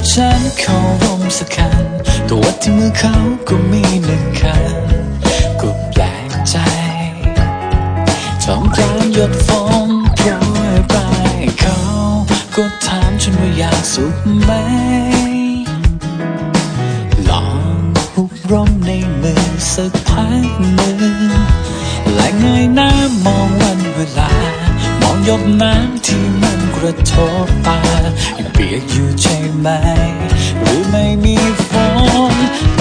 กับฉันเขารมสักคันตัววัดที่มือเขาก็มีหนึ่งคันก็แปลกใจท่ามกลางหยดฝนโปรยปลายเขาก็ถามฉันว่าอยากสุขไหม ลองหุบร่มในมือสักพักหนึ่งและเงยหน้ามองวันเวลา มองหยดน้ำที่มัน กระทบตายังเปียกอยู่ใช่ไหมหรือไม่มีฝน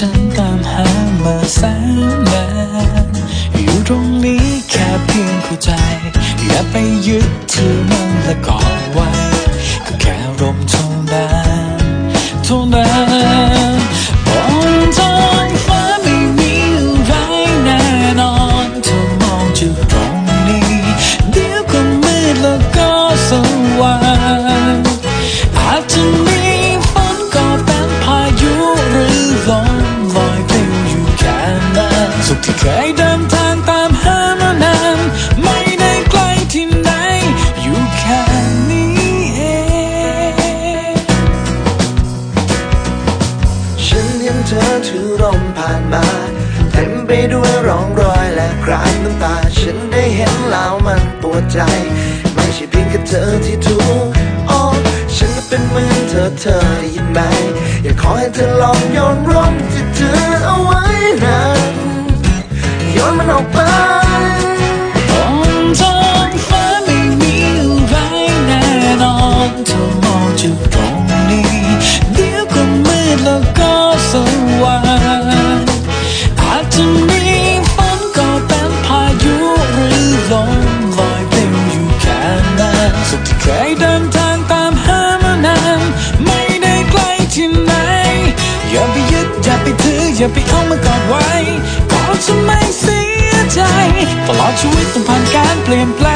ฉันตามหามาแสนนานอยู่ตรงนี้แค่เพียงเข้าใจ อย่าไปยึดถือมันและกอดไว้ ก็แค่ลมเท่านั้นเท่านั้น ดินทางตามหามานานไม่ได้ไกลที่ไหน อยู่แค่นี้เอง ฉันเห็นเธอถือร่มผ่านมาเต็มไปด้วยร่องรอยและคราบน้ำตา ฉันได้เห็นแล้วมันปวดใจ ไม่ใช่เพียงแค่เธอที่ทุกข์อ๋อฉันก็เป็นเหมือนเธอเธอได้ยินไหม อยากขอให้เธอลองโยนร่มที่เธอเอาไว้ อย่าไปเอามันกอดไว้ก็จะไม่เสียใจ ตลอดชีวิตต้องผ่านการเปลี่ยนแปลง